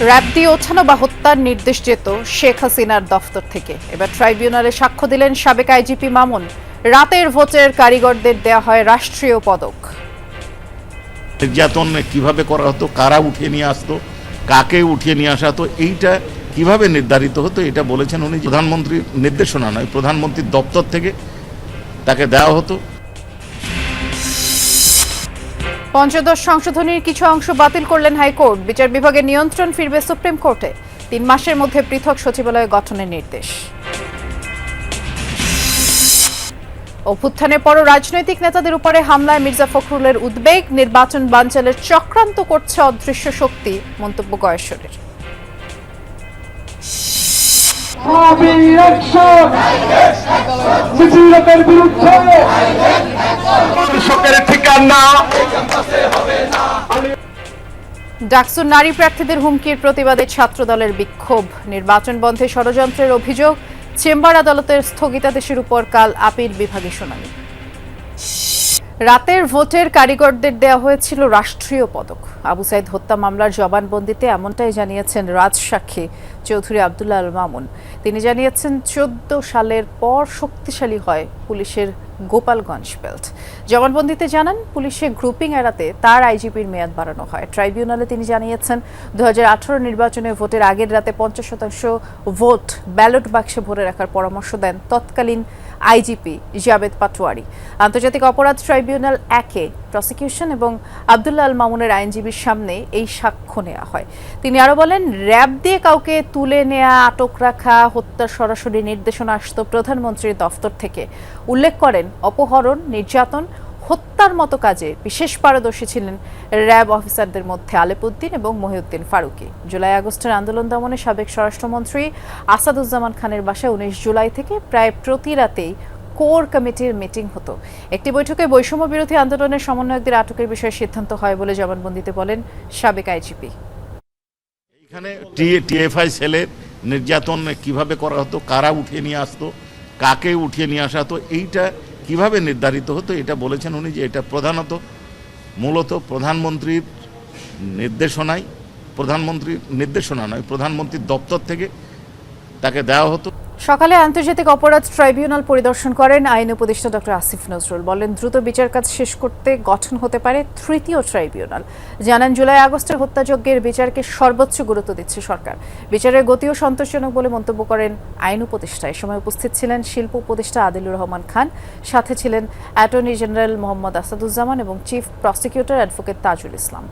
RAB দিয়ে ওঠানো বা হত্যার নির্দেশ যেত শেখ হাসিনার দফতর থেকে। এবার ট্রাইব্যুনালে সাক্ষ্য দিলেন সাবেক আইজিপি মামুন। রাতের ভোটের কারিগরদের দেয়া হয় রাষ্ট্রীয় পদক। নির্যাতন কীভাবে করা হতো, কারা উঠিয়ে নিয়ে আসতো, কাকে উঠিয়ে নিয়ে আসা হতো, এইটা কীভাবে নির্ধারিত হতো, এটা বলেছেন উনি। প্রধানমন্ত্রীর নির্দেশনা নয়, প্রধানমন্ত্রীর দপ্তর থেকে তাকে দেওয়া হতো। পঞ্চদশ সংশোধনীর কিছু অংশ বাতিল করলেন হাইকোর্ট। বিচার বিভাগের নিয়ন্ত্রণ ফিরবে সুপ্রিম কোর্টে। তিন মাসের মধ্যে পৃথক সচিবালয় গঠনের নির্দেশ। অভ্যুত্থানের পরও রাজনৈতিক নেতাদের উপরে হামলায় মির্জা ফখরুলের উদ্বেগ, নির্বাচন বাঞ্চালের চক্রান্ত করছে অদৃশ্য শক্তি, মন্তব্য গয়েশ্বরের। অ্যাকশন বিরুদ্ধে কৃষকের ঠিকানা। ডাকসুর নারী প্রার্থীদের হুমকির প্রতিবাদে ছাত্রদলের বিক্ষোভ। নির্বাচন বন্ধে ষড়যন্ত্রের অভিযোগ চেম্বার আদালতের স্থগিতাদেশের উপর কাল আপিল বিভাগে শুনানি। রাতের ভোটের কারিগরদের দেওয়া হয়েছিল রাষ্ট্রীয় পদক। আবু সাইদ হত্যা মামলার জবানবন্দিতে এমনটাই জানিয়েছেন রাজসাক্ষী চৌধুরী আবদুল্লাহ আল মামুন। তিনি জানিয়েছেন, চোদ্দ সালের পর শক্তিশালী হয় পুলিশের গোপালগঞ্জ বেল্ট। জবানবন্দিতে জানান, পুলিশে গ্রুপিং এড়াতে তার আইজিপির মেয়াদ বাড়ানো হয়। ট্রাইব্যুনালে তিনি জানিয়েছেন দু হাজার আঠারো নির্বাচনে ভোটের আগের রাতে পঞ্চাশ শতাংশ ভোট ব্যালট বাক্সে ভরে রাখার পরামর্শ দেন। তৎকালীন আইজিপি জাবেদ পাটোয়ারি। আন্তর্জাতিক অপরাধ ট্রাইব্যুনাল একে প্রসিকিউশন এবং আবদুল্লাহ আল মামুনের আইনজীবীর সামনে এই সাক্ষ্য নেওয়া হয়। তিনি আরও বলেন, র্যাব দিয়ে কাউকে তুলে নেয়া, আটক রাখা হত্যার সরাসরি নির্দেশনা আসত প্রধানমন্ত্রীর দফতর থেকে। উল্লেখ করেন, অপহরণ, নির্যাতন হত্যার মতো কাজে বিশেষ পারদর্শী ছিলেন র্যাব অফিসারদের মধ্যে আলেপুদ্দিন এবং মহিউদ্দিন ফারুকি। জুলাই আগস্টের আন্দোলন দমনে সাবেক স্বরাষ্ট্রমন্ত্রী আসাদুজ্জামান খানের বাসায় উনিশ জুলাই থেকে প্রায় প্রতি রাতেই কোর কমিটির মিটিং হতো। একটি বৈঠকে বৈষম্য বিরোধী আন্দোলনের সমন্বয়কদের আটকের বিষয়ে সিদ্ধান্ত হয় বলে জবানবন্দিতে বলেন সাবেক আইজিপি। এখানে টিএফআই সেলের নির্যাতন কীভাবে করা হতো, কারা উঠিয়ে নিয়ে আসতো, কাকে উঠিয়ে নিয়ে আসা হতো, এইটা কীভাবে নির্ধারিত হতো, এটা বলেছেন উনি যে এটা প্রধানত, মূলত প্রধানমন্ত্রীর নির্দেশনায়, প্রধানমন্ত্রীর নির্দেশনা নয়, প্রধানমন্ত্রীর দপ্তর থেকে তাকে দেওয়া হতো। সকালে আন্তর্জাতিক অপরাধ ট্রাইব্যুনাল পরিদর্শন করেন আইন উপদেষ্টা ডক্টর আসিফ নজরুল। বলেন, দ্রুত বিচার কাজ শেষ করতে গঠন হতে পারে তৃতীয় ট্রাইব্যুনাল। জানান, জুলাই আগস্টের হত্যাযজ্ঞের বিচারকে সর্বোচ্চ গুরুত্ব দিচ্ছে সরকার। বিচারের গতিও সন্তোষজনক বলে মন্তব্য করেন আইন উপদেষ্টা। এ সময় উপস্থিত ছিলেন শিল্প উপদেষ্টা আদিলুর রহমান খান। সাথে ছিলেন অ্যাটর্নি জেনারেল মোহাম্মদ আসাদুজ্জামান এবং chief prosecutor advocate Tajul Islam.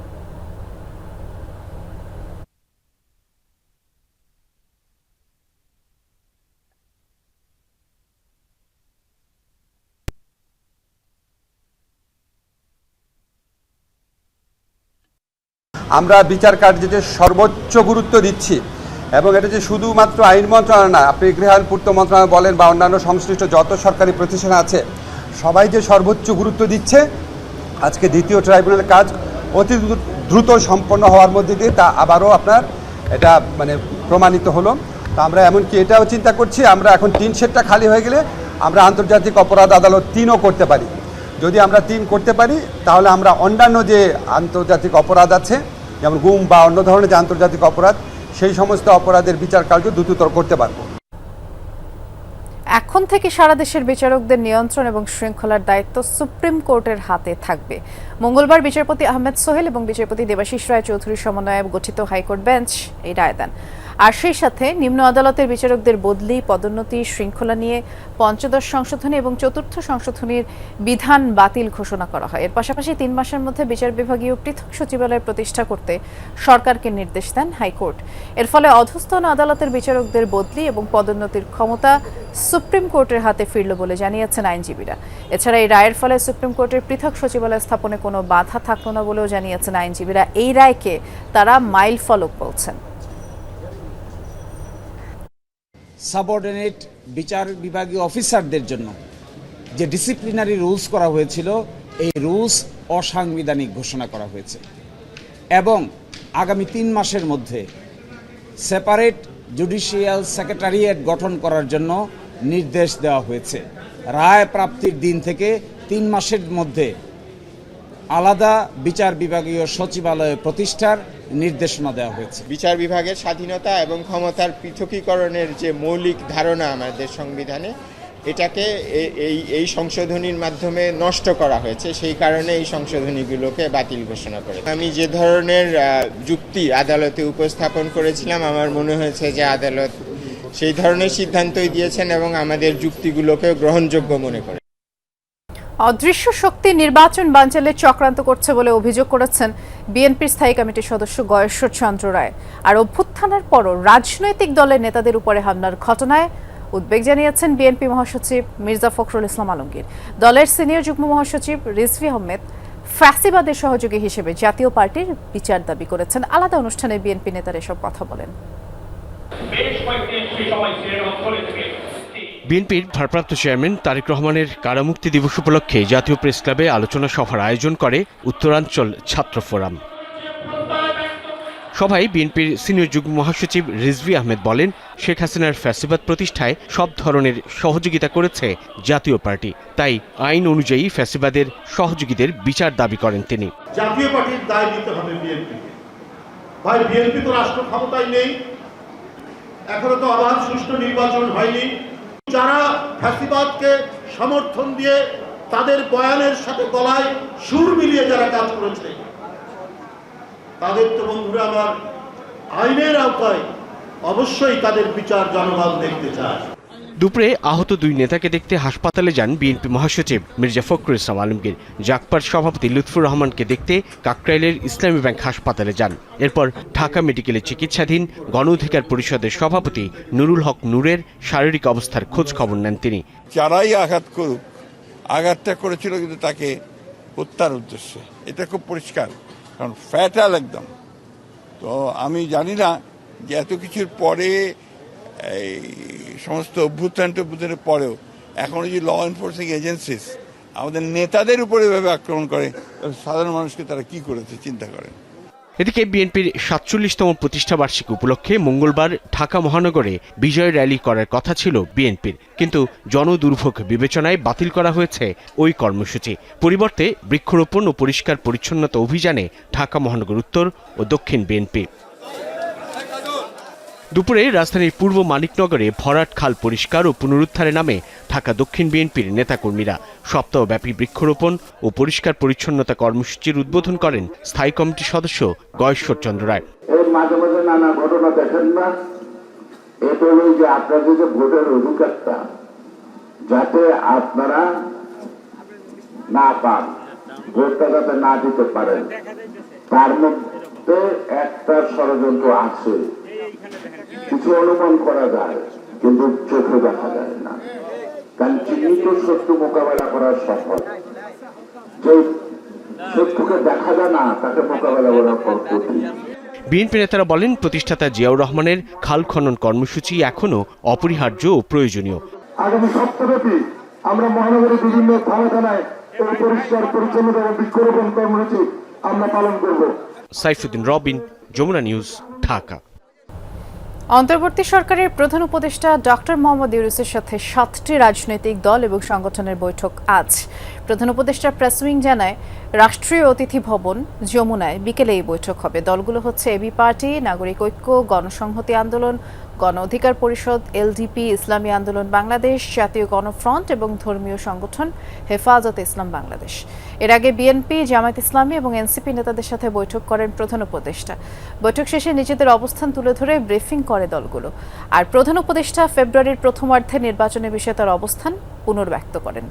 আমরা বিচার কার্যতে সর্বোচ্চ গুরুত্ব দিচ্ছি এবং এটা যে শুধুমাত্র আইন মন্ত্রণালয় না, আপনি গৃহায়ণ পূর্ত মন্ত্রণালয় বলেন বা অন্যান্য সংশ্লিষ্ট যত সরকারি প্রতিষ্ঠান আছে, সবাই যে সর্বোচ্চ গুরুত্ব দিচ্ছে, আজকে দ্বিতীয় ট্রাইব্যুনালের কাজ অতি দ্রু- দ্রুত সম্পন্ন হওয়ার মধ্যে দিয়ে তা আবারও আপনার এটা মানে প্রমাণিত হলো। তো আমরা এমনকি এটাও চিন্তা করছি, আমরা এখন তিন সেটটা খালি হয়ে গেলে আমরা আন্তর্জাতিক অপরাধ আদালত তিনও করতে পারি। যদি আমরা তিন করতে পারি, তাহলে আমরা অন্যান্য যে আন্তর্জাতিক অপরাধ আছে যেমন গুম বা অন্য ধরনের যে আন্তর্জাতিক অপরাধ, সেই সমস্ত অপরাধের বিচার কার্য দ্রুততর করতে পারব। এখন থেকে সারা দেশের বিচারকদের নিয়ন্ত্রণ এবং শৃঙ্খলার দায়িত্ব সুপ্রিম কোর্টের হাতে থাকবে। মঙ্গলবার বিচারপতি আহমেদ সোহেল এবং বিচারপতি দেবাশিস রায় চৌধুরীর সমন্বয়ে গঠিত হাইকোর্ট বেঞ্চ এই রায় দেন। আর সেই সাথে নিম্ন আদালতের বিচারকদের বদলি, পদোন্নতি, শৃঙ্খলা নিয়ে পঞ্চদশ সংশোধনী এবং চতুর্থ সংশোধনীর বিধান বাতিল ঘোষণা করা হয়। এর পাশাপাশি তিন মাসের মধ্যে বিচার বিভাগীয় পৃথক সচিবালয় প্রতিষ্ঠা করতে সরকারকে নির্দেশ দেন হাইকোর্ট। এর ফলে অধস্তন আদালতের বিচারকদের বদলি এবং পদোন্নতির ক্ষমতা সুপ্রিম কোর্টের হাতে ফিরল বলে জানিয়েছেন আইনজীবীরা। এছাড়া এই রায়ের ফলে সুপ্রিম কোর্টের পৃথক সচিবালয় স্থাপনে কোনো বাধা থাকল না বলেও জানিয়েছেন আইনজীবীরা। এই রায়কে তারা মাইল ফলক বলছেন। সাবঅর্ডিনেট বিচার বিভাগীয় অফিসারদের জন্য যে ডিসিপ্লিনারি রুলস করা হয়েছিল, এই রুলস অসাংবিধানিক ঘোষণা করা হয়েছে। এবং আগামী তিন মাসের মধ্যে সেপারেট জুডিশিয়াল সেক্রেটারিয়েট গঠন করার জন্য নির্দেশ দেওয়া হয়েছে। রায় প্রাপ্তির দিন থেকে তিন মাসের মধ্যে আলাদা বিচার বিভাগীয় সচিবালয় প্রতিষ্ঠার নির্দেশনা দেওয়া হয়েছে। বিচার বিভাগের স্বাধীনতা এবং ক্ষমতার পৃথকীকরণের যে মৌলিক ধারণা আমাদের সংবিধানে, এটাকে এই এই সংশোধনীর মাধ্যমে নষ্ট করা হয়েছে। সেই কারণে এই সংশোধনীগুলোকে বাতিল ঘোষণা করে আমি যে ধরনের যুক্তি আদালতে উপস্থাপন করেছিলাম, আমার মনে হয়েছে যে আদালত সেই ধরনের সিদ্ধান্তই দিয়েছেন এবং আমাদের যুক্তিগুলোকেও গ্রহণযোগ্য মনে করে। অদৃশ্য শক্তি নির্বাচন বানচালে চক্রান্ত করছে বলে অভিযোগ করেছেন বিএনপির স্থায়ী কমিটির সদস্য গয়েশ্বর চন্দ্র রায়। আর অভ্যুত্থানের পরও রাজনৈতিক দলের নেতাদের উপরে হামলার ঘটনায় উদ্বেগ জানিয়েছেন বিএনপি মহাসচিব মির্জা ফখরুল ইসলাম আলমগীর। দলের সিনিয়র যুগ্ম মহাসচিব রিজভি আহমেদ ফ্যাসিবাদের সহযোগী হিসেবে জাতীয় পার্টির বিচার দাবি করেছেন। আলাদা অনুষ্ঠানে বিএনপি নেতারা এসব কথা বলেন। বেশ সেই সময় বিএনপির ভারপ্রাপ্ত চেয়ারম্যান তারেক রহমানের কারামুক্তি দিবস উপলক্ষে জাতীয় প্রেস ক্লাবে আলোচনা সভার আয়োজন করে উত্তরাঞ্চল ছাত্র ফোরাম। সভায় বিএনপির সিনিয়র যুগ্ম মহাসচিব রিজভি আহমেদ বলেন, শেখ হাসিনার ফ্যাসিবাদ প্রতিষ্ঠায় সব ধরনের সহযোগিতা করেছে জাতীয় পার্টি। তাই আইন অনুযায়ী ফ্যাসিবাদের সহযোগীদের বিচার দাবি করেন তিনি। জাতীয় পার্টির দায় হবে ভাই, বিএনপি তো রাষ্ট্র ক্ষমতায় নেই। এখনও তো অবাধ সুষ্ঠু নির্বাচন হয়নি। যারা ফ্যাসিবাদকে সমর্থন দিয়ে তাদের বয়ানের সাথে গলায় সুর মিলিয়ে যারা কাজ করেছে, তাদের তো বন্ধুরা আমার আইনের আওতায় অবশ্যই তাদের বিচার জনগণ দেখতে চায়। দুপুরে আহত দুই নেতাকে দেখতে হাসপাতালে যান বিএনপি মহাসচিব মির্জা ফখরুল ইসলাম আলমগীর। জাকপার সভাপতি লুৎফুর রহমানকে দেখতে কাকরাইলের ইসলামী ব্যাংক হাসপাতালে যান। এরপর ঢাকা মেডিকেলে চিকিৎসাধীন গণ অধিকার পরিষদের সভাপতি নুরুল হক নূরের শারীরিক অবস্থার খোঁজ খবর নেন তিনি। যারাই আঘাত করুক, আঘাতটা করেছিল কিন্তু তাকে হত্যার উদ্দেশ্যে। এটা খুব পরিষ্কার, কারণ ফ্যাটাল একদম। তো আমি জানি না যে এত কিছুর পরে এই সমস্ত অভ্যুত্থান টভ্যুত্থানের পরেও এখনও যে ল এনফোর্সিং এজেন্সিস আমাদের নেতাদের উপরে এভাবে আক্রমণ করে সাধারণ মানুষকে তারা কি করেছে চিন্তা করেন? এদিকে বিএনপির সাতচল্লিশতম প্রতিষ্ঠা বার্ষিকী উপলক্ষে মঙ্গলবার ঢাকা মহানগরে বিজয় র্যালি করার কথা ছিল বিএনপির। কিন্তু জনদুর্ভোগ বিবেচনায় বাতিল করা হয়েছে ওই কর্মসূচি। পরিবর্তে বৃক্ষরোপণ ও পরিষ্কার পরিচ্ছন্নতা অভিযানে ঢাকা মহানগর উত্তর ও দক্ষিণ বিএনপি। দুপুরে রাজধানীর পূর্ব মানিকনগরে ভরাট খাল পরিষ্কার ও পুনরুদ্ধারে নামে ঢাকা দক্ষিণ বিএনপির নেতাকর্মীরা সপ্তাহব্যাপী বৃক্ষরোপণ ও পরিষ্কার পরিচ্ছন্নতা কর্মসূচির উদ্বোধন করেন স্থায়ী কমিটির সদস্য গয়েশ্বর চন্দ্র রায়। এই মাঝে মাঝে নানা ঘটনা দেখেন না। যে আপনাদের যে ভোটের অধিকারটা, যাতে আপনারা না পান, ভোটটা যাতে না দিতে পারেন। তার মধ্যে একটা ষড়যন্ত্র আছে। কিছু অনুমান করা যায় কিন্তু চোখে দেখা যায় না। কারণ চিহ্নিত শত্রু মোকাবেলা করা সফল। যে শত্রুকে দেখা যায় না তাকে মোকাবেলা করা কঠিন। বিএনপি নেতারা বলেন প্রতিষ্ঠাতা জিয়াউর রহমানের খাল খনন কর্মসূচি এখনও অপরিহার্য ও প্রয়োজনীয়। আগামী সপ্তাহব্যাপী আমরা মহানগরের বিভিন্ন থানা থানায় এই পরিষ্কার পরিচ্ছন্নতা এবং বৃক্ষরোপণ কর্মসূচি আমরা পালন করব। সাইফুদ্দিন রবিন যমুনা নিউজ ঢাকা। অন্তর্বর্তী সরকারের প্রধান উপদেষ্টা ডক্টর মোহাম্মদ ইউরুসের সাথে সাতটি রাজনৈতিক দল এবং সংগঠনের বৈঠক আজ। প্রধান উপদেষ্টা প্রেস উইং জানায়, রাষ্ট্রীয় অতিথি ভবন যমুনায় বিকেলে এই বৈঠক হবে। দলগুলো হচ্ছে এবি পার্টি, নাগরিক ঐক্য, গণসংহতি আন্দোলন গণ অধিকার পরিষদ, এলডিপি, ইসলামী আন্দোলন বাংলাদেশ, জাতীয় গণফ্রন্ট এবং ধর্মীয় সংগঠন হেফাজত ইসলাম বাংলাদেশ। এর আগে বিএনপি, জামায়াত ইসলামী এবং এনসিপি নেতাদের সাথে বৈঠক করেন প্রধান উপদেষ্টা। বৈঠক শেষে নিজেদের অবস্থান তুলে ধরে ব্রিফিং করে দলগুলো। আর প্রধান উপদেষ্টা ফেব্রুয়ারির প্রথমার্ধে নির্বাচনের বিষয়ে তার অবস্থান পুনর্ব্যক্ত করেন।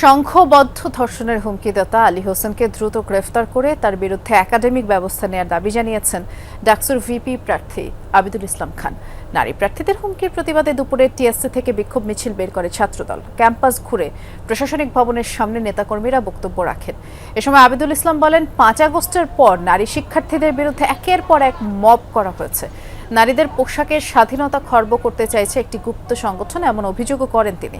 সংঘবদ্ধ ধর্ষণের হুমকিদাতা আলী হোসেনকে দ্রুত গ্রেফতার করে তার বিরুদ্ধে একাডেমিক ব্যবস্থা নেওয়ার দাবি জানিয়েছেন ডাকসুর ভিপি প্রার্থী আবিদুল ইসলাম খান। নারী প্রার্থীদের হুমকির প্রতিবাদে দুপুরে টিএসসি থেকে বিক্ষোভ মিছিল বের করে ছাত্রদল। ক্যাম্পাস ঘুরে প্রশাসনিক ভবনের সামনে নেতাকর্মীরা বক্তব্য রাখেন। এ সময় আবিদুল ইসলাম বলেন, পাঁচ আগস্টের পর নারী শিক্ষার্থীদের বিরুদ্ধে একের পর এক মব করা হয়েছে। নারীদের পোশাকের স্বাধীনতা খর্ব করতে চাইছে একটি গুপ্ত সংগঠন, এমন অভিযোগও করেন তিনি।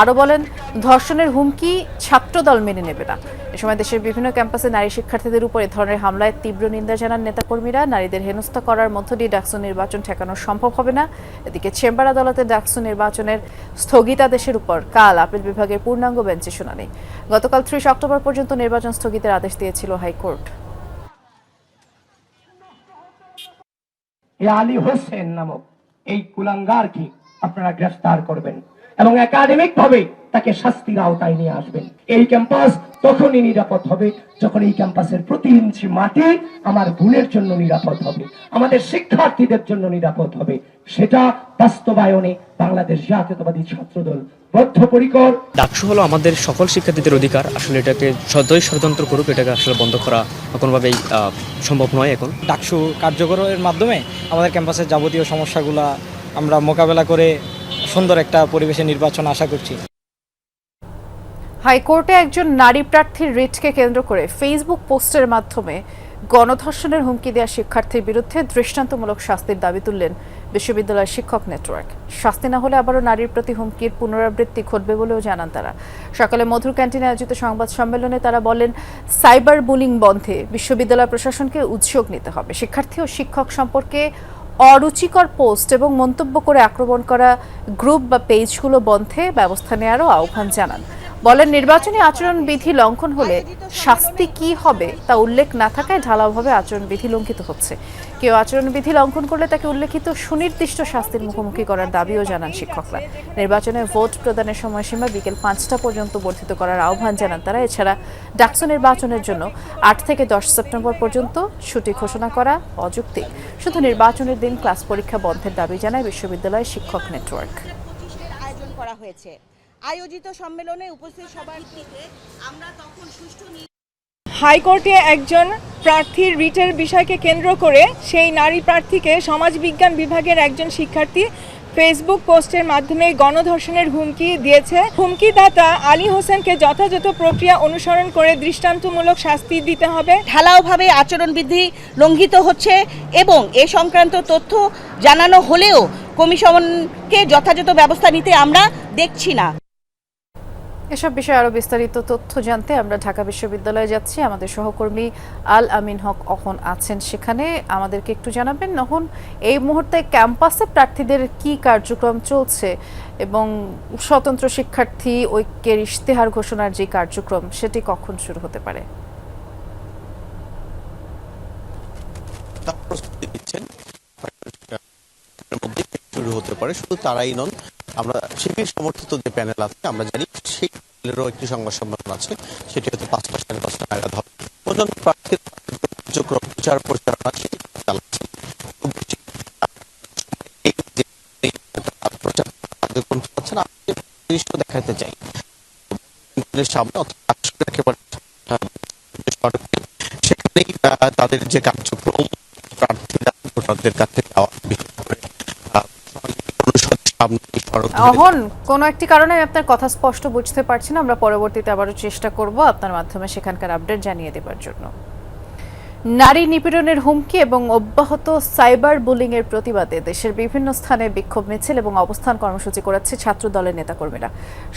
আরও বলেন, ধর্ষণের হুমকি ছাত্রদল মেনে নেবে না। এ সময় দেশের বিভিন্ন ক্যাম্পাসে নারী শিক্ষার্থীদের উপর এ ধরনের হামলায় তীব্র নিন্দা জানান নেতাকর্মীরা। নারীদের হেনস্থা করার মধ্য দিয়ে ডাকসু নির্বাচন ঠেকানো সম্ভব হবে না। এদিকে চেম্বার আদালতে ডাকসু নির্বাচনের স্থগিতাদেশের উপর কাল আপিল বিভাগের পূর্ণাঙ্গ বেঞ্চে শুনানি। গতকাল ত্রিশ অক্টোবর পর্যন্ত নির্বাচন স্থগিতের আদেশ দিয়েছিল হাইকোর্ট। এ আলী হোসেন নামক এই কুলাঙ্গারকে আপনারা গ্রেফতার করবেন। এবং একাডেমিক ভাবে তাকে শাস্তির আওতায় নিয়ে আসবেন এই ক্যাম্পাস তখনই নিরাপদ হবে যখন এই ক্যাম্পাসের প্রতি ইঞ্চি মাটি আমার বোনের জন্য নিরাপদ হবে। আমাদের শিক্ষার্থীদের জন্য নিরাপদ হবে। সেটা বাস্তবায়নে বাংলাদেশ জাতীয়তাবাদী ছাত্রদল বদ্ধপরিকর। ডাকসু হলো আমাদের সকল শিক্ষার্থীদের অধিকার। আসলে এটাকে সদয় ষড়যন্ত্র করুক এটাকে আসলে বন্ধ করা কোনোভাবেই আহ, সম্ভব নয় এখন। ডাকসু কার্যকরের মাধ্যমে আমাদের ক্যাম্পাসের যাবতীয় সমস্যাগুলা আমরা মোকাবেলা করে সুন্দর একটা পরিবেশে নির্বাচন আশা করছি। হাইকোর্টে একজন নারী প্রার্থীর রিটকে কেন্দ্র করে ফেসবুক পোস্টের মাধ্যমে গণধর্ষণের হুমকি দেওয়া শিক্ষার্থীর বিরুদ্ধে দৃষ্টান্তমূলক শাস্তির দাবি তুললেন বিশ্ববিদ্যালয়ের শিক্ষক নেটওয়ার্ক। শাস্তি না হলে আবারও নারীর প্রতি হুমকির পুনরাবৃত্তি ঘটবে বলেও জানান তারা। সকালে মধুর ক্যান্টিনে আয়োজিত সংবাদ সম্মেলনে তারা বলেন, সাইবার বুলিং বন্ধে বিশ্ববিদ্যালয় প্রশাসনকে উদ্যোগ নিতে হবে। শিক্ষার্থী ও শিক্ষক সম্পর্কে অরুচিকর পোস্ট এবং মন্তব্য করে আক্রমণ করা গ্রুপ বা পেজগুলো বন্ধে ব্যবস্থা নেওয়ারও আহ্বান জানান। বলেন, নির্বাচনী আচরণবিধি লঙ্ঘন হলে শাস্তি কি হবে তা উল্লেখ না থাকায় ঢালাওভাবে আচরণবিধি লঙ্ঘিত হচ্ছে। কেউ আচরণবিধি লঙ্ঘন করলে তাকে উল্লেখিত সুনির্দিষ্ট শাস্তির মুখোমুখি করার দাবিও জানান শিক্ষকরা। নির্বাচনে ভোট প্রদানের সময়সীমা বিকেল পাঁচটা পর্যন্ত বর্ধিত করার আহ্বান জানান তারা। এছাড়া ডাকসু নির্বাচনের জন্য আট থেকে দশ সেপ্টেম্বর পর্যন্ত ছুটি ঘোষণা করা অযৌক্তিক। শুধু নির্বাচনের দিন ক্লাস পরীক্ষা বন্ধের দাবি জানায় বিশ্ববিদ্যালয় শিক্ষক নেটওয়ার্ক। করা হয়েছে। আয়োজিত সম্মেলনে উপস্থিত সবার আমরা তখন সুষ্ঠু হাইকোর্টে একজন প্রার্থীর রিটের বিষয়কে কেন্দ্র করে সেই নারী প্রার্থীকে সমাজবিজ্ঞান বিভাগের একজন শিক্ষার্থী ফেসবুক পোস্টের মাধ্যমে গণধর্ষণের হুমকি দিয়েছে। হুমকিদাতা আলী হোসেনকে যথাযথ প্রক্রিয়া অনুসরণ করে দৃষ্টান্তমূলক শাস্তি দিতে হবে। ঢালাওভাবে আচরণবিধি লঙ্ঘিত হচ্ছে এবং এ সংক্রান্ত তথ্য জানানো হলেও কমিশনকে যথাযথ ব্যবস্থা নিতে আমরা দেখছি না। এসব বিষয়ে আরও বিস্তারিত তথ্য জানতে আমরা ঢাকা বিশ্ববিদ্যালয়ে যাচ্ছি। আমাদের সহকর্মী আল আমিন হক অহন আছেন সেখানে। আমাদেরকে একটু জানাবেন, নহন, এই মুহূর্তে ক্যাম্পাসে প্রার্থীদের কি কার্যক্রম চলছে এবং স্বতন্ত্র শিক্ষার্থী ঐক্যের ইশতেহার ঘোষণার যে কার্যক্রম, সেটি কখন শুরু হতে পারে? শুরু হতে পারে, শুধু তারাই নন আমরা শিবির সমর্থিত যে প্যানেল আছে, আমরা জানি সেই প্যানেলেরও একটি সংবাদ সম্মেলন আছে, সেটি হয়তো পাঁচটা সাড়ে পাঁচটা নাগাদ হবে পর্যন্ত প্রার্থীর কার্যক্রম প্রচার প্রচারণা সেটি চালাচ্ছে সেখানেই তাদের যে কার্যক্রম, প্রার্থীরা ভোটারদের কাছে যাওয়া বিশেষ করে আহ, অনুষদের সামনে এই সড়ক ধরে অহন, কোন একটি কারণে আমি আপনার কথা স্পষ্ট বুঝতে পারছি না। আমরা পরবর্তীতে আবারও চেষ্টা করব আপনার মাধ্যমে সেখানকার আপডেট জানিয়ে দেবার জন্য। নারী নিপীড়নের হুমকি এবং অব্যাহত সাইবার বুলিং এর প্রতিবাদে দেশের বিভিন্ন স্থানে বিক্ষোভ মিছিল এবং অবস্থান কর্মসূচি করাচ্ছে ছাত্র দলের নেতাকর্মীরা।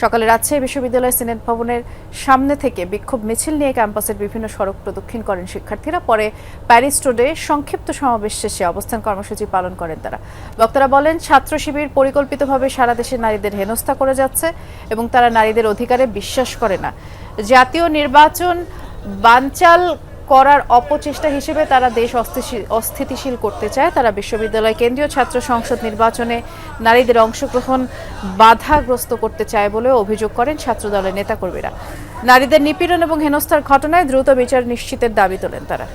সকালে রাজশাহী বিশ্ববিদ্যালয় সিনেট ভবনের সামনে থেকে বিক্ষোভ মিছিল নিয়ে ক্যাম্পাসের বিভিন্ন সড়ক প্রদক্ষিণ করেন শিক্ষার্থীরা। পরে প্যারিস রোডে সংক্ষিপ্ত সমাবেশ শেষে অবস্থান কর্মসূচি পালন করেন তারা। বক্তারা বলেন, ছাত্র শিবির পরিকল্পিতভাবে সারা দেশের নারীদের হেনস্থা করে যাচ্ছে এবং তারা নারীদের অধিকারে বিশ্বাস করে না। জাতীয় নির্বাচন বানচাল করার অপচেষ্টা হিসেবে তারা দেশ অস্থিতিশীল করতে চায়। তারা বিশ্ববিদ্যালয় কেন্দ্রীয় ছাত্র সংসদ নির্বাচনে নারীদের অংশগ্রহণ বাধাগ্রস্ত করতে চায় বলেও অভিযোগ করেন ছাত্রদলের নেতাকর্মীরা। নারীদের নিপীড়ন এবং হেনস্থার ঘটনায় দ্রুত বিচার নিশ্চিতের দাবি তোলেন তারা।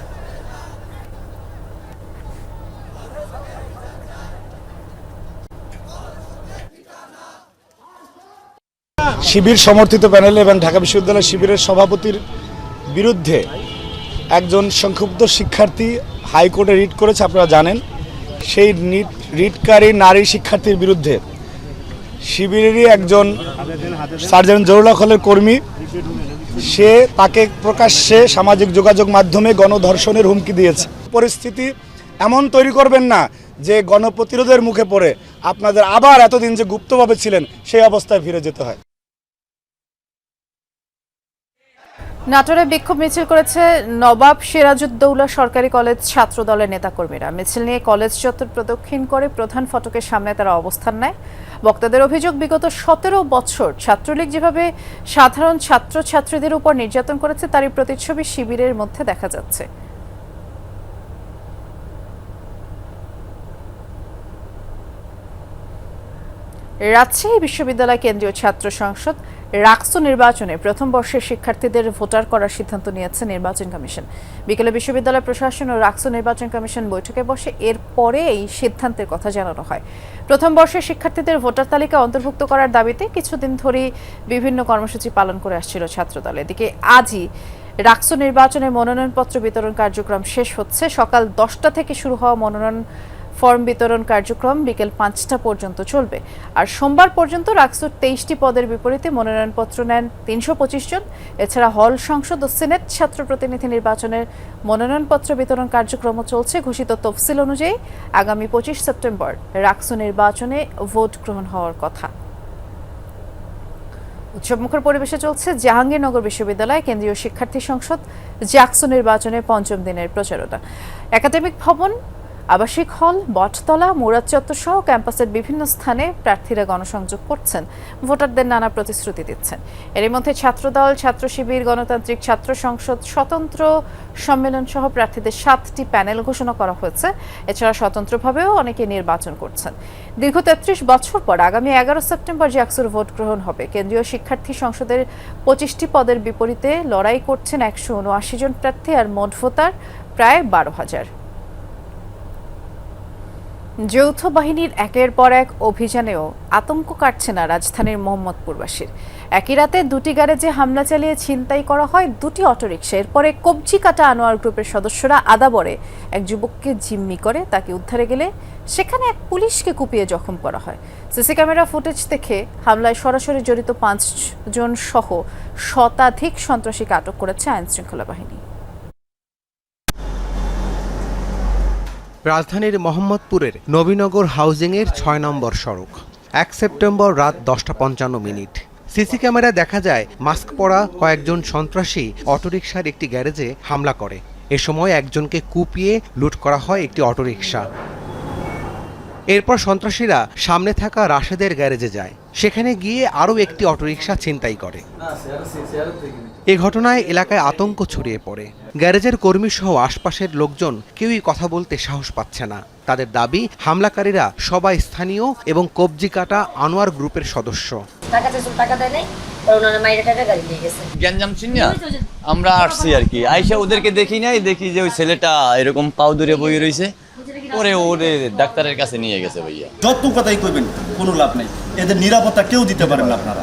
শিবির সমর্থিত প্যানেল এবং ঢাকা বিশ্ববিদ্যালয় শিবিরের সভাপতির বিরুদ্ধে একজন সংক্ষুব্ধ শিক্ষার্থী হাইকোর্টে রিট করেছে, আপনারা জানেন। সেই রিটকারী নারী শিক্ষার্থীর বিরুদ্ধে শিবিরেরই একজন সার্জন জরুলা হলের কর্মী, সে তাকে প্রকাশ্যে সামাজিক যোগাযোগ মাধ্যমে গণধর্ষণের হুমকি দিয়েছে। পরিস্থিতি এমন তৈরি করবেন না যে গণপ্রতিরোধের মুখে পড়ে আপনাদের আবার এতদিন যে গুপ্তভাবে ছিলেন, সেই অবস্থায় ফিরে যেতে হয়। নাটোরে বিক্ষোভ মিছিল করেছে নবাব সিরাজউদ্দৌলা সরকারি কলেজ ছাত্র দলের নেতাকর্মীরা। মিছিল নিয়ে কলেজ চত্বর প্রদক্ষিণ করে প্রধান ফটকের সামনে তারা অবস্থান নেয়। বক্তাদের অভিযোগ, বিগত সতেরো বছর ছাত্রলীগ যেভাবে সাধারণ ছাত্রছাত্রীদের উপর নির্যাতন করেছে, তারই প্রতিচ্ছবি শিবিরের মধ্যে দেখা যাচ্ছে। রাজশাহী বিশ্ববিদ্যালয় কেন্দ্রীয় ছাত্র সংসদ রাক্সো নির্বাচনে, প্রথম বর্ষের শিক্ষার্থীদের ভোটার করার সিদ্ধান্ত নিয়েছে নির্বাচন কমিশন। বিকেলে বিশ্ববিদ্যালয় প্রশাসন ও রাক্সো নির্বাচন কমিশন বৈঠকে বসে এরপরে এই সিদ্ধান্তের কথা জানানো হয়। প্রথম বর্ষের শিক্ষার্থীদের ভোটার তালিকা অন্তর্ভুক্ত করার দাবিতে কিছুদিন ধরেই বিভিন্ন কর্মসূচি পালন করে আসছিল ছাত্রদল। এদিকে আজই রাক্সো নির্বাচনে মনোনয়নপত্র বিতরণ কার্যক্রম শেষ হচ্ছে। সকাল দশটা থেকে শুরু হওয়া মনোনয়ন ফর্ম বিতরণ কার্যক্রম বিকেল পাঁচটা পর্যন্ত চলবে। আর সোমবার পর্যন্ত রাক্সুর তেইশটি পদের বিপরীতে মনোনয়নপত্র নেন তিনশো পঁচিশ জন। এছাড়া হল সংসদ ও সিনেট ছাত্র প্রতিনিধি নির্বাচনের মনোনয়নপত্র বিতরণ কার্যক্রমও চলছে ঘোষিত তফসিল অনুযায়ী। আগামী পঁচিশ সেপ্টেম্বর রাক্সু নির্বাচনে ভোট গ্রহণ হওয়ার কথা। উৎসবমুখর পরিবেশে চলছে জাহাঙ্গীরনগর বিশ্ববিদ্যালয় কেন্দ্রীয় শিক্ষার্থী সংসদ। জাকসু নির্বাচনে পঞ্চম দিনের প্রচারণা। একাডেমিক ভবন আবাসিক হল, বটতলা, মুরাদ চত্বর সহ ক্যাম্পাসের বিভিন্ন স্থানে প্রার্থীরা গণসংযোগ করছেন। ভোটারদের নানা প্রতিশ্রুতি দিচ্ছেন। এর মধ্যে ছাত্রদল, ছাত্র শিবির, গণতান্ত্রিক ছাত্র সংসদ, স্বতন্ত্র সম্মেলন সহ প্রার্থীদের সাতটি প্যানেল ঘোষণা করা হয়েছে। এছাড়া স্বতন্ত্রভাবেও অনেকে নির্বাচন করছেন। দীর্ঘ তেত্রিশ বছর পর আগামী এগারো সেপ্টেম্বর জাকসুর ভোট গ্রহণ হবে। কেন্দ্রীয় শিক্ষার্থী সংসদের পঁচিশটি পদের বিপরীতে লড়াই করছেন একশো উনআশি জন প্রার্থী আর মোট ভোটার প্রায় বারো হাজার। যৌথ বাহিনীর একের পর এক অভিযানেও আতঙ্ক কাটছে না রাজধানীর মোহাম্মদপুরবাসীর। একই রাতে দুটি গ্যারেজে হামলা চালিয়ে ছিনতাই করা হয় দুটি অটোরিকশা। এরপরে কবজি কাটা আনোয়ার গ্রুপের সদস্যরা আদাবরে এক যুবককে জিম্মি করে তাকে উদ্ধারে গেলে সেখানে এক পুলিশকে কুপিয়ে জখম করা হয়। সিসি ক্যামেরা ফুটেজ দেখে হামলায় সরাসরি জড়িত পাঁচজন সহ শতাধিক সন্ত্রাসীকে আটক করেছে আইনশৃঙ্খলা বাহিনী। রাজধানীর মোহাম্মদপুরের নবীনগর হাউজিংয়ের ছয় নম্বর সড়ক। এক সেপ্টেম্বর রাত দশটা পঞ্চান্ন মিনিট। সিসি ক্যামেরা দেখা যায়, মাস্ক পরা কয়েকজন সন্ত্রাসী অটোরিকশার একটি গ্যারেজে হামলা করে। এ সময় একজনকে কুপিয়ে লুট করা হয় একটি অটোরিকশা। এরপর সন্ত্রাসীরা সামনে থাকা রাশেদের গ্যারেজে যায়। সেখানে গিয়ে আরও একটি অটোরিকশা ছিনতাই করে। এ ঘটনায় এলাকায় আতঙ্ক ছড়িয়ে পড়ে। গ্যারেজের কর্মী সহ আশপাশের লোকজন কেউই কথা বলতে সাহস পাচ্ছে না। তাদের দাবি হামলাকারীরা সবাই স্থানীয় এবং কবজি কাটা আনোয়ার গ্রুপের সদস্য। টাকা চাইছিল টাকা দেয় নাই পরে ওনারা মাইরে টাকা গাড়ি নিয়ে গেছে। গ্যাঞ্জাম চিনিয়া আমরা আসছি আর কি। আইসা ওদেরকে দেখি নাই দেখি যে ওই ছেলেটা এরকম পাও দূরে বই রয়েছে পরে ওরে ডাক্তারের কাছে নিয়ে গেছে ভাইয়া। যত কথাই কইবেন কোনো লাভ নাই। এদের নিরাপত্তা কেউ দিতে পারেন না আপনারা।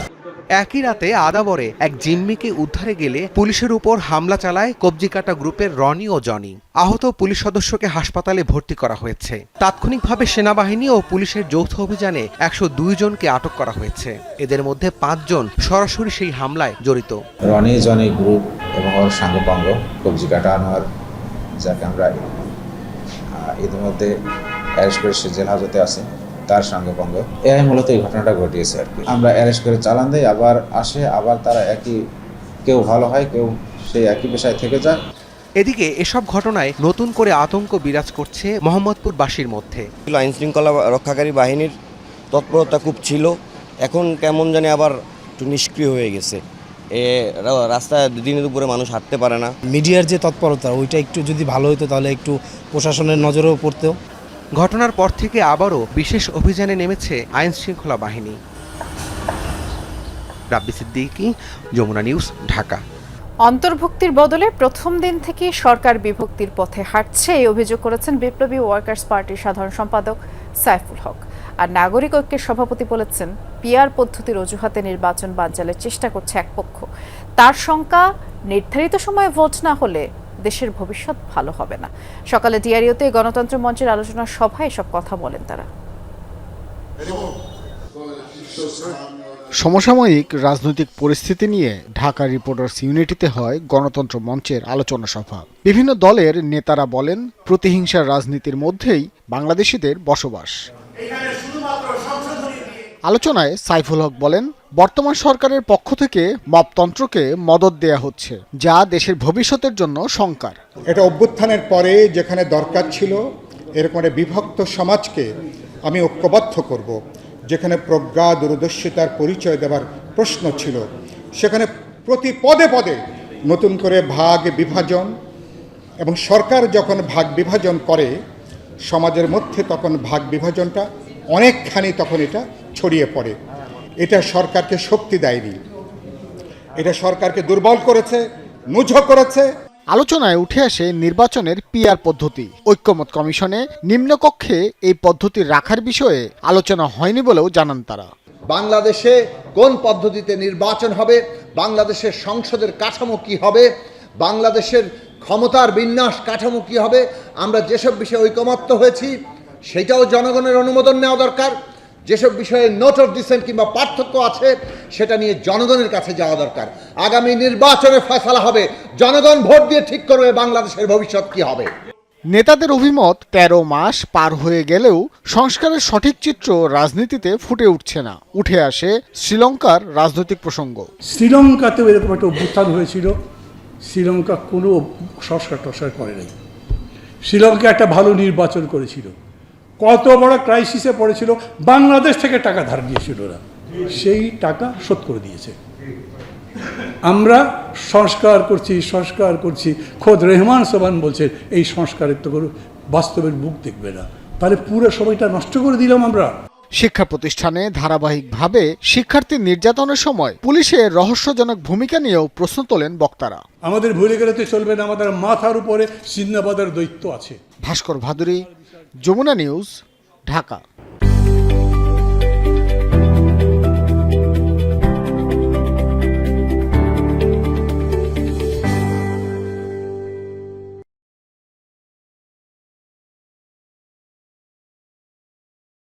একই রাতে আদাবরে এক জিম্মিকে উদ্ধারে গেলে পুলিশের উপর হামলা চালায় কবজিকাটা গ্রুপের রনি ও জনি। আহত পুলিশ সদস্যকে হাসপাতালে ভর্তি করা হয়েছে। তাৎক্ষণিকভাবে সেনাবাহিনী ও পুলিশের যৌথ অভিযানে একশো দুই জনকে আটক করা হয়েছে। এদের মধ্যে পাঁচজন সরাসরি সেই হামলায় জড়িত। রনি, জনি গ্রুপ এবং ওর সাঙ্গপাঙ্গ কবজি কাটা আনোয়ার, যাকে আমরা ইতিমধ্যে অ্যারেস্ট হাজতে আছে। তার সাঙ্গপাঙ্গ এরাই মূলত এই ঘটনাটা ঘটিয়েছে আর কি। আমরা অ্যারেস্ট করে চালান দেই আবার আসে আবার তারা একই কেউ ভালো হয় কেউ সেই একই পেশায় থেকে যায়। এদিকে এসব ঘটনায় নতুন করে আতঙ্ক বিরাজ করছে মোহাম্মদপুরবাসীর মধ্যে। আইন শৃঙ্খলা রক্ষাকারী বাহিনীর তৎপরতা খুব ছিল। এখন কেমন জানি আবার একটু নিষ্ক্রিয় হয়ে গেছে। এ রাস্তায় দিনে দুপুরে মানুষ হাঁটতে পারে না। মিডিয়ার যে তৎপরতা ওইটা একটু যদি ভালো হতো তাহলে একটু প্রশাসনের নজরেও পড়তো। ঘটনার পর থেকে আবারও বিশেষ অভিযানে নেমেছে আইন শৃঙ্খলা বাহিনী। রাব্বি সিদ্দিকি, যমুনা নিউজ, ঢাকা। অন্তর্ভুক্তির বদলে প্রথম দিন থেকে সরকার বিভক্তির পথে হাঁটছে, এই অভিযোগ করেছেন বিপ্লবী ওয়ার্কার্স পার্টির সাধারণ সম্পাদক সাইফুল হক। আর নাগরিক ঐক্যের সভাপতি বলেছেন পিয়ার পদ্ধতির অজুহাতে নির্বাচন বানচালের চেষ্টা করছে এক পক্ষ। তার শঙ্কা, নির্ধারিত সময়ে ভোট না হলে দেশের ভবিষ্যৎ ভালো হবে না। সকালে ডিআরইউতে গণতন্ত্র মঞ্চের আলোচনা সভায় সব কথা বলেন তারা। সমসাময়িক রাজনৈতিক পরিস্থিতি নিয়ে ঢাকা রিপোর্টার্স ইউনিটিতে হয় গণতন্ত্র মঞ্চের আলোচনা সভা। বিভিন্ন দলের নেতারা বলেন, প্রতিহিংসার রাজনীতির মধ্যেই বাংলাদেশিদের বসবাস। আলোচনায় সাইফুল হক বলেন, বর্তমান সরকারের পক্ষ থেকে মপতন্ত্রকে মদত দেয়া হচ্ছে, যা দেশের ভবিষ্যতের জন্য শঙ্কার এটা অভ্যুত্থানের পরে যেখানে দরকার ছিল, এরকম একটা বিভক্ত সমাজকে আমি ঐক্যবদ্ধ করব। যেখানে প্রজ্ঞা, দূরদর্শিতার পরিচয় দেওয়ার প্রশ্ন ছিল, সেখানে প্রতি পদে পদে নতুন করে ভাগ বিভাজন এবং সরকার যখন ভাগ বিভাজন করে, সমাজের মধ্যে তখন ভাগ বিভাজনটা অনেকখানি তখন এটা ছড়িয়ে পড়ে। এটা সরকারকে শক্তি দেয়নি। এটা সরকারকে দুর্বল করেছে নুঝ করেছে। আলোচনায় উঠে আসে নির্বাচনের পিআর পদ্ধতি। ঐক্যমত কমিশনে নিম্নকক্ষে এই পদ্ধতি রাখার বিষয়ে আলোচনা হয়নি বলেও জানান তারা। বাংলাদেশে কোন পদ্ধতিতে নির্বাচন হবে বাংলাদেশের সংসদের কাঠামো কি হবে বাংলাদেশের ক্ষমতার বিন্যাস কাঠামো কি হবে আমরা যেসব বিষয়ে ঐকমত্য হয়েছি সেটাও জনগণের অনুমোদন নেওয়া দরকার। যেসব বিষয়ে নোট অফ ডিসেন্ট কিংবা পার্থক্য আছে সেটা নিয়ে জনগণের কাছে যাওয়া দরকার। আগামী নির্বাচনে ফয়সালা হবে। জনগণ ভোট দিয়ে ঠিক করবে বাংলাদেশের ভবিষ্যৎ কি হবে। নেতাদের অভিমত তেরো মাস পার হয়ে গেলেও সংস্কারের সঠিক চিত্র রাজনীতিতে ফুটে উঠছে না। উঠে আসে শ্রীলঙ্কার রাজনৈতিক প্রসঙ্গ। শ্রীলঙ্কাতেও এরকম একটা অভ্যুত্থান হয়েছিল। শ্রীলঙ্কা কোনো সংস্কার টস্কার করে নাই শ্রীলঙ্কা একটা ভালো নির্বাচন করেছিল। কত বড় ক্রাইসিসে পড়েছিল বাংলাদেশ থেকে টাকা ধার নিয়েছিল ওরা। সেই টাকা শোধ করে দিয়েছে। আমরা সংস্কার করছি সংস্কার করছি। খোদ রেহমান সোবান বলছে এই সংস্কারের তো বাস্তবের মুখ দেখবে না। তাহলে পুরো সময়টা নষ্ট করে দিলাম আমরা। শিক্ষা প্রতিষ্ঠানে ধারাবাহিকভাবে শিক্ষার্থী নির্যাতনের সময় পুলিশের রহস্যজনক ভূমিকা নিয়েও প্রশ্ন তোলেন বক্তারা। আমাদের ভুলে গেলে তো চলবে না আমাদের মাথার উপরে সিন্দাবাদের দৈত্য আছে। ভাস্কর ভাদুরী যমুনা নিউজ ঢাকা।